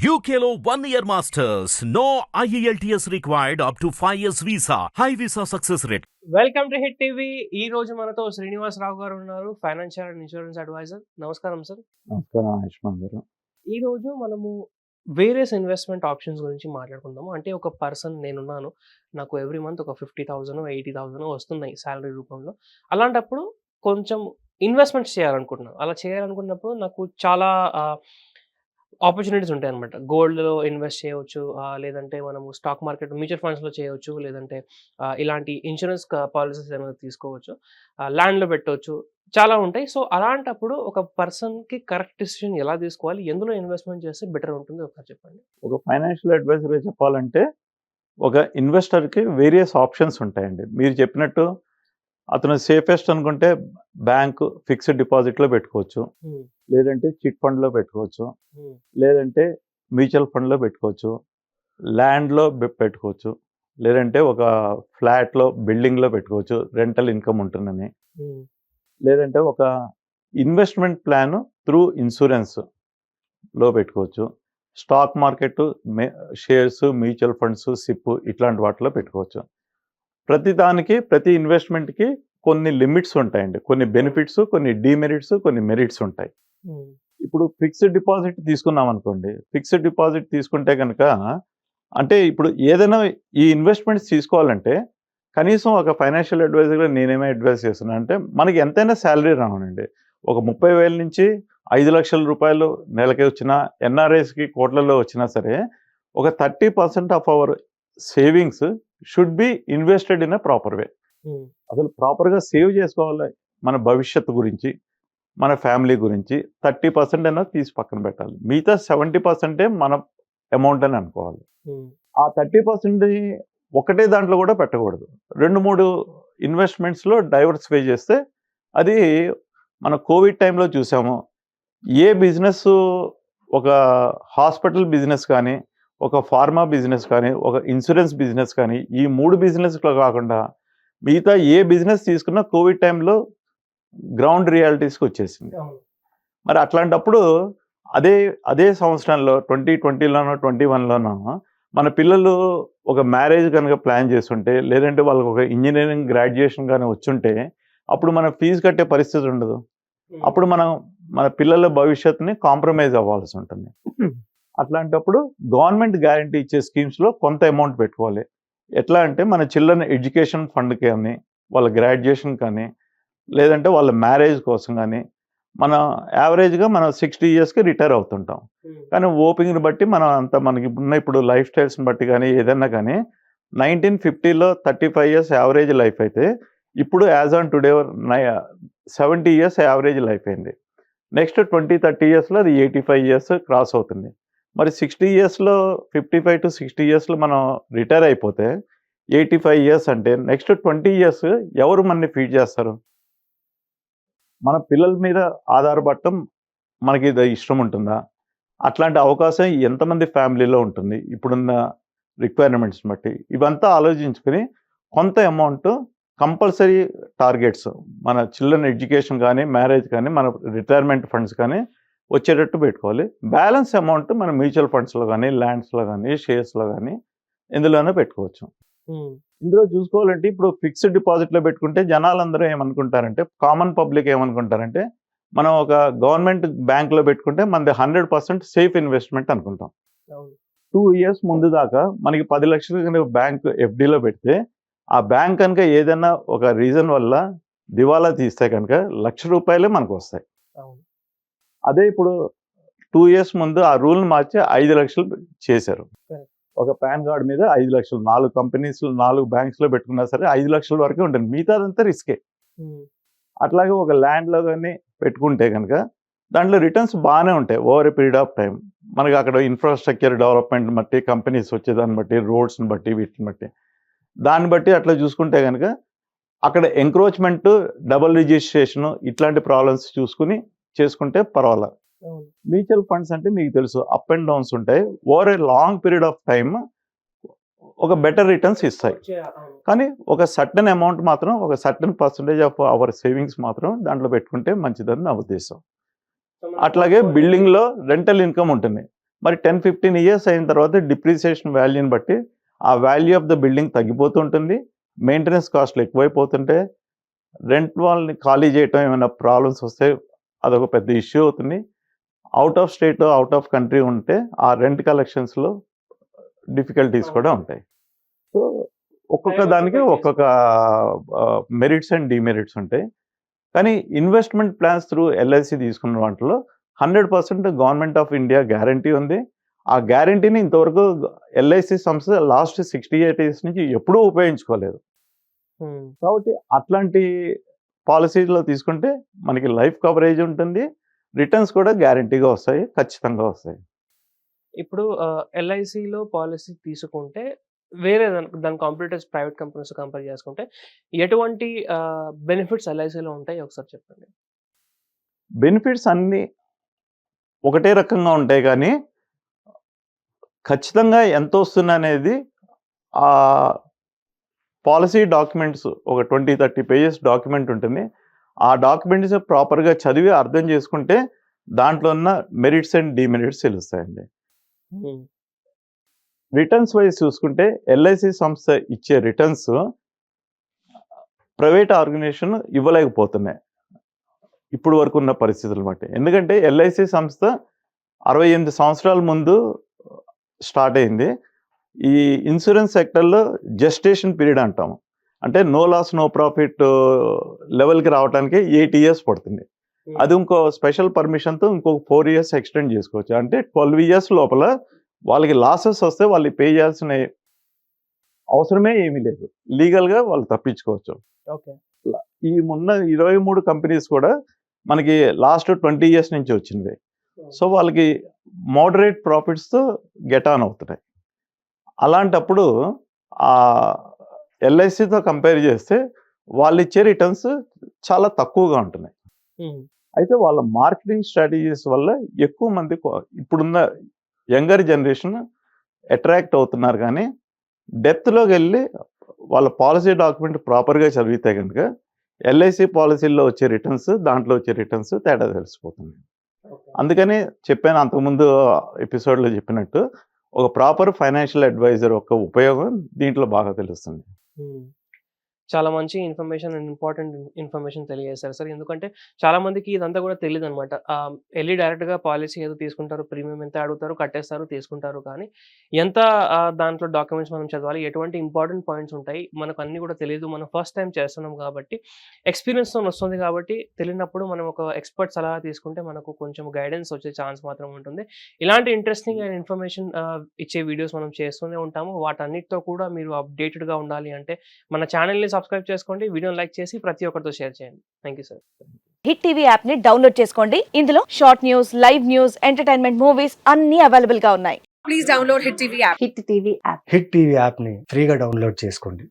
One year masters. No E IELTS required up to 5 years visa. High visa success rate. Welcome to Hit TV ఈ రోజు మనతో శ్రీనివాస్ రావు గారు ఉన్నారు financial and insurance advisor నమస్కారం sir నమస్కారం ఆయుష్మాన్ గారు. ఈ రోజు మనము వేరియస్ ఇన్వెస్ట్మెంట్ ఆప్షన్స్ గురించి మాట్లాడుకుందాము. అంటే ఒక పర్సన్ నేనున్నాను నాకు ఎవ్రీ మంత్ ఒక ఫిఫ్టీ థౌసండ్ ఎయిటీ థౌసండ్ వస్తున్నాయి శాలరీ రూపంలో. అలాంటప్పుడు కొంచెం ఇన్వెస్ట్మెంట్స్ చేయాలనుకుంటున్నాను. అలా చేయాలనుకున్నప్పుడు నాకు చాలా ఆపర్చునిటీస్ ఉంటాయి అనమాట గోల్డ్లో ఇన్వెస్ట్ చేయవచ్చు లేదంటే మనము స్టాక్ మార్కెట్ మ్యూచువల్ ఫండ్స్లో చేయవచ్చు లేదంటే ఇలాంటి ఇన్సూరెన్స్ పాలసీస్ ఏమైనా తీసుకోవచ్చు ల్యాండ్లో పెట్టవచ్చు చాలా ఉంటాయి. సో అలాంటప్పుడు ఒక పర్సన్కి కరెక్ట్ డిసిషన్ ఎలా తీసుకోవాలి ఎందులో ఇన్వెస్ట్మెంట్ చేస్తే బెటర్ ఉంటుంది ఒకసారి చెప్పండి. ఒక ఫైనాన్షియల్ అడ్వైజర్ చెప్పాలంటే ఒక ఇన్వెస్టర్కి వేరియస్ ఆప్షన్స్ ఉంటాయండి. మీరు చెప్పినట్టు అతను సేఫెస్ట్ అనుకుంటే బ్యాంక్ ఫిక్స్డ్ డిపాజిట్లో పెట్టుకోవచ్చు. లేదంటే చిట్ ఫండ్లో పెట్టుకోవచ్చు. లేదంటే మ్యూచువల్ ఫండ్లో పెట్టుకోవచ్చు. ల్యాండ్లో పెట్టుకోవచ్చు. లేదంటే ఒక ఫ్లాట్లో బిల్డింగ్లో పెట్టుకోవచ్చు. రెంటల్ ఇన్కమ్ ఉంటుందని. లేదంటే ఒక ఇన్వెస్ట్మెంట్ ప్లాన్ త్రూ ఇన్సూరెన్స్లో పెట్టుకోవచ్చు. Stock market shares mutual funds SIP ఇట్లాంటి వాటిలో పెట్టుకోవచ్చు. ప్రతి దానికి ప్రతి ఇన్వెస్ట్మెంట్కి కొన్ని లిమిట్స్ ఉంటాయండి. కొన్ని బెనిఫిట్స్ కొన్ని డిమెరిట్స్ కొన్ని మెరిట్స్ ఉంటాయి. ఇప్పుడు ఫిక్స్డ్ డిపాజిట్ తీసుకున్నాం అనుకోండి ఫిక్స్డ్ డిపాజిట్ తీసుకుంటే కనుక అంటే ఇప్పుడు ఏదైనా ఈ ఇన్వెస్ట్మెంట్స్ తీసుకోవాలంటే కనీసం ఒక ఫైనాన్షియల్ అడ్వైజర్గా నేనేమే అడ్వైస్ చేస్తున్నాను అంటే మనకి ఎంతైనా శాలరీ రావనండి. ఒక ముప్పై వేల నుంచి ఐదు లక్షల రూపాయలు నెలకి వచ్చినా ఎన్ఆర్ఐస్కి కోట్లలో వచ్చినా సరే ఒక thirty percent of our savings should be invested in a proper way అసలు ప్రాపర్గా సేవ్ చేసుకోవాలి. మన భవిష్యత్తు గురించి మన ఫ్యామిలీ గురించి థర్టీ పర్సెంట్ అయినా తీసి పక్కన పెట్టాలి. మిగతా సెవెంటీ పర్సెంటే మన అమౌంట్ అని అనుకోవాలి. ఆ థర్టీ పర్సెంట్ ఒకటే దాంట్లో కూడా పెట్టకూడదు. రెండు మూడు ఇన్వెస్ట్మెంట్స్లో డైవర్సిఫై చేస్తే అది మన కోవిడ్ టైంలో చూసాము. ఏ బిజినెస్ ఒక హాస్పిటల్ బిజినెస్ కానీ ఒక ఫార్మా బిజినెస్ కానీ ఒక ఇన్సూరెన్స్ బిజినెస్ కానీ ఈ మూడు బిజినెస్లో కాకుండా మిగతా ఏ బిజినెస్ తీసుకున్నా కోవిడ్ టైంలో గ్రౌండ్ రియాలిటీస్కి వచ్చేసింది. మరి అట్లాంటప్పుడు అదే అదే సంవత్సరంలో ట్వంటీ ట్వంటీలోనో ట్వంటీ వన్లోనో మన పిల్లలు ఒక మ్యారేజ్ కనుక ప్లాన్ చేస్తుంటే లేదంటే వాళ్ళకి ఒక ఇంజనీరింగ్ గ్రాడ్యుయేషన్ కానీ వచ్చుంటే అప్పుడు మనం ఫీజు కట్టే పరిస్థితి ఉండదు. అప్పుడు మనం మన పిల్లల భవిష్యత్తుని కాంప్రమైజ్ అవ్వాల్సి ఉంటుంది. అట్లాంటప్పుడు గవర్నమెంట్ గ్యారంటీ ఇచ్చే స్కీమ్స్లో కొంత అమౌంట్ పెట్టుకోవాలి. ఎట్లా అంటే మన చిల్డ్రన్ ఎడ్యుకేషన్ ఫండ్ కానీ వాళ్ళ గ్రాడ్యుయేషన్ కానీ లేదంటే వాళ్ళ మ్యారేజ్ కోసం కానీ మన యావరేజ్గా మనం సిక్స్టీ ఇయర్స్కి రిటైర్ అవుతుంటాం. కానీ ఓపెనింగ్ని బట్టి మనం అంత మనకి ఉన్న ఇప్పుడు లైఫ్ స్టైల్స్ని బట్టి కానీ ఏదన్నా కానీ నైన్టీన్ ఫిఫ్టీలో thirty five years average life అయితే ఇప్పుడు యాజ్ ఆన్ టుడే నై సెవెంటీ ఇయర్స్ యావరేజ్ లైఫ్ అయింది. నెక్స్ట్ ట్వంటీ థర్టీ ఇయర్స్లో అది ఎయిటీ ఫైవ్ ఇయర్స్ క్రాస్ అవుతుంది. మరి సిక్స్టీ ఇయర్స్లో ఫిఫ్టీ ఫైవ్ టు సిక్స్టీ ఇయర్స్లో మనం రిటైర్ అయిపోతే ఎయిటీ ఫైవ్ ఇయర్స్ అంటే నెక్స్ట్ ట్వంటీ ఇయర్స్ ఎవరు మనని ఫీడ్ చేస్తారు? మన పిల్లల మీద ఆధారపడటం మనకి ఇది ఇష్టం ఉంటుందా? అట్లాంటి అవకాశం ఎంతమంది ఫ్యామిలీలో ఉంటుంది? ఇప్పుడున్న రిక్వైర్మెంట్స్ బట్టి. ఇవంతా ఆలోచించుకొని కొంత అమౌంట్ కంపల్సరీ టార్గెట్స్ మన చిల్డ్రన్ ఎడ్యుకేషన్ కానీ మ్యారేజ్ కానీ మన రిటైర్మెంట్ ఫండ్స్ కానీ వచ్చేటట్టు పెట్టుకోవాలి. బ్యాలెన్స్ అమౌంట్ మన మ్యూచువల్ ఫండ్స్లో కానీ ల్యాండ్స్లో కానీ షేర్స్లో కానీ ఇందులోనే పెట్టుకోవచ్చు. ఇందులో చూసుకోవాలంటే ఇప్పుడు ఫిక్స్డ్ డిపాజిట్లో పెట్టుకుంటే జనాలందరూ ఏమనుకుంటారంటే కామన్ పబ్లిక్ ఏమనుకుంటారంటే మనం ఒక గవర్నమెంట్ బ్యాంక్లో పెట్టుకుంటే మనది హండ్రెడ్ పర్సెంట్ సేఫ్ ఇన్వెస్ట్మెంట్ అనుకుంటాం. టూ ఇయర్స్ ముందు దాకా మనకి పది లక్షలు కనుక బ్యాంక్ ఎఫ్డీలో పెడితే ఆ బ్యాంక్ కనుక ఏదైనా ఒక రీజన్ వల్ల దివాలా తీస్తే కనుక లక్ష రూపాయలే మనకు వస్తాయి అదే ఇప్పుడు టూ ఇయర్స్ ముందు ఆ రూల్ని మార్చి ఐదు లక్షలు చేశారు. ఒక పాన్ కార్డ్ మీద ఐదు లక్షలు నాలుగు కంపెనీస్ నాలుగు బ్యాంక్స్లో పెట్టుకున్నా సరే ఐదు లక్షల వరకే ఉంటుంది. మిగతాదంతా రిస్కే. అట్లాగే ఒక ల్యాండ్లో కానీ పెట్టుకుంటే కనుక దాంట్లో రిటర్న్స్ బాగానే ఉంటాయి over a period of time మనకి అక్కడ ఇన్ఫ్రాస్ట్రక్చర్ డెవలప్మెంట్ బట్టి కంపెనీస్ వచ్చేదాన్ని బట్టి రోడ్స్ని బట్టి వీటిని బట్టి. దాన్ని బట్టి అట్లా చూసుకుంటే కనుక అక్కడ ఎంక్రోచ్మెంట్ డబుల్ రిజిస్ట్రేషన్ ఇట్లాంటి ప్రాబ్లమ్స్ చూసుకుని చేసుకుంటే పర్వాలేదు మ్యూచువల్ ఫండ్స్ అంటే మీకు తెలుసు అప్ అండ్ డౌన్స్ ఉంటాయి. Over a long period of time ఒక బెటర్ రిటర్న్స్ ఇస్తాయి. కానీ ఒక సర్టన్ అమౌంట్ మాత్రం ఒక certain percentage of our savings మాత్రం దాంట్లో పెట్టుకుంటే మంచిదని నా ఉద్దేశం. అట్లాగే బిల్డింగ్లో రెంటల్ ఇన్కమ్ ఉంటుంది. మరి టెన్ ఫిఫ్టీన్ ఇయర్స్ అయిన తర్వాత డిప్రిసియేషన్ వాల్యూని బట్టి ఆ వాల్యూ ఆఫ్ ద బిల్డింగ్ తగ్గిపోతుంటుంది మెయింటెనెన్స్ కాస్ట్లు ఎక్కువైపోతుంటే రెంట్ వాళ్ళని ఖాళీ చేయటం ఏమైనా ప్రాబ్లమ్స్ వస్తే అదొక పెద్ద ఇష్యూ అవుతుంది. Out of state out of country ఉంటే ఆ రెంట్ కలెక్షన్స్లో డిఫికల్టీస్ కూడా ఉంటాయి. సో ఒక్కొక్క దానికి ఒక్కొక్క మెరిట్స్ అండ్ డిమెరిట్స్ ఉంటాయి. కానీ ఇన్వెస్ట్మెంట్ ప్లాన్స్ త్రూ ఎల్ఐసి తీసుకున్న వాటిలో hundred percent government of India guarantee ఉంది. ఆ గ్యారంటీని ఇంతవరకు ఎల్ఐసి సంస్థ లాస్ట్ సిక్స్టీ ఎయిట్ ఇయర్స్ నుంచి ఎప్పుడూ ఉపయోగించుకోలేదు. కాబట్టి అట్లాంటి పాలసీలో తీసుకుంటే మనకి లైఫ్ కవరేజ్ ఉంటుంది రిటర్న్స్ కూడా గ్యారంటీగా వస్తాయి ఖచ్చితంగా వస్తాయి. ఇప్పుడు ఎల్ఐసిలో పాలసీ తీసుకుంటే వేరే దాని దాని కాంపిటేటర్స్ ప్రైవేట్ కంపెనీస్ కంపేర్ చేసుకుంటే ఎటువంటి బెనిఫిట్స్ ఎల్ఐసిలో ఉంటాయి? ఒకసారి చెప్పండి. బెనిఫిట్స్ అన్నీ ఒకటే రకంగా ఉంటాయి కానీ ఖచ్చితంగా ఎంత వస్తుంది అనేది ఆ పాలసీ డాక్యుమెంట్స్ ఒక ట్వంటీ థర్టీ పేజెస్ డాక్యుమెంట్ ఉంటుంది. ఆ డాక్యుమెంట్స్ ప్రాపర్గా చదివి అర్థం చేసుకుంటే దాంట్లో ఉన్న మెరిట్స్ అండ్ డిమెరిట్స్ తెలుస్తాయండి. రిటర్న్స్ వైజ్ చూసుకుంటే ఎల్ఐసి సంస్థ ఇచ్చే రిటర్న్స్ ప్రైవేట్ ఆర్గనైజేషన్ ఇవ్వలేకపోతున్నాయి. ఇప్పుడు వరకు ఉన్న పరిస్థితులు బట్టి. ఎందుకంటే ఎల్ఐసి సంస్థ అరవై ఎనిమిది సంవత్సరాల ముందు స్టార్ట్ అయింది. ఈ ఇన్సూరెన్స్ సెక్టర్లో జెస్టేషన్ పీరియడ్ అంటాము. అంటే నో లాస్ నో ప్రాఫిట్ లెవెల్కి రావడానికి ఎయిట్ ఇయర్స్ పడుతుంది. ఉమ్, అది ఇంకో స్పెషల్ పర్మిషన్తో ఇంకొక ఫోర్ ఇయర్స్ ఎక్స్టెండ్ చేసుకోవచ్చు. అంటే ట్వెల్వ్ ఇయర్స్ లోపల వాళ్ళకి లాసెస్ వస్తే వాళ్ళు పే చేయాల్సిన అవసరమే ఏమీ లేదు. లీగల్గా వాళ్ళు తప్పించుకోవచ్చు. ఓకే ఈ మొన్న ఇరవై మూడు కంపెనీస్ కూడా మనకి లాస్ట్ ట్వంటీ ఇయర్స్ నుంచి వచ్చింది. సో వాళ్ళకి మోడరేట్ ప్రాఫిట్స్తో గెట్ ఆన్ అవుతున్నాయి. అలాంటప్పుడు ఆ ఎల్ఐసితో కంపేర్ చేస్తే వాళ్ళు ఇచ్చే రిటర్న్స్ చాలా తక్కువగా ఉంటున్నాయి. అయితే వాళ్ళ మార్కెటింగ్ స్ట్రాటజీస్ వల్ల ఎక్కువ మంది ఇప్పుడున్న యంగర్ జనరేషన్ అట్రాక్ట్ అవుతున్నారు కానీ డెప్త్లోకి వెళ్ళి వాళ్ళ పాలసీ డాక్యుమెంట్ ప్రాపర్గా చదివితే కనుక ఎల్ఐసి పాలసీల్లో వచ్చే రిటర్న్స్ దాంట్లో వచ్చే రిటర్న్స్ తేడా తెలిసిపోతుంది. అందుకని చెప్పాను అంతకుముందు ఎపిసోడ్లో చెప్పినట్టు ఒక ప్రాపర్ ఫైనాన్షియల్ అడ్వైజర్ యొక్క ఉపయోగం దీంట్లో బాగా తెలుస్తుంది. చాలా మంచి ఇన్ఫర్మేషన్ అండ్ ఇంపార్టెంట్ ఇన్ఫర్మేషన్ తెలియజేశారు సార్. ఎందుకంటే చాలా మందికి ఇదంతా కూడా తెలియదు అనమాట వెళ్ళి డైరెక్ట్గా పాలసీ ఏదో తీసుకుంటారు ప్రీమియం ఎంత అడుగుతారు కట్టేస్తారు తీసుకుంటారు కానీ ఎంత దాంట్లో డాక్యుమెంట్స్ మనం చదవాలి ఎటువంటి ఇంపార్టెంట్ పాయింట్స్ ఉంటాయి మనకు అన్ని కూడా తెలియదు మనం ఫస్ట్ టైం చేస్తున్నాం కాబట్టి ఎక్స్పీరియన్స్తో వస్తుంది కాబట్టి తెలియనప్పుడు మనం ఒక ఎక్స్పర్ట్ సలహా తీసుకుంటే మనకు కొంచెం గైడెన్స్ వచ్చే ఛాన్స్ మాత్రం ఉంటుంది. ఇలాంటి ఇంట్రెస్టింగ్ అండ్ ఇన్ఫర్మేషన్ ఇచ్చే వీడియోస్ మనం చేస్తూనే ఉంటాము. వాటన్నిటితో కూడా మీరు అప్డేటెడ్గా ఉండాలి అంటే మన ఛానల్ని సబ్స్క్రైబ్ చేసుకోండి వీడియోని లైక్ చేసి ప్రతి ఒక్కరితో షేర్ చేయండి. Thank you sir Hit TV యాప్ని డౌన్లోడ్ చేసుకోండి. ఇందులో short news live news entertainment movies అన్ని అవైలబుల్గా ఉన్నాయి. Please download Hit TV app. Hit TV app Hit TV యాప్ని ఫ్రీగా డౌన్లోడ్ చేసుకోండి.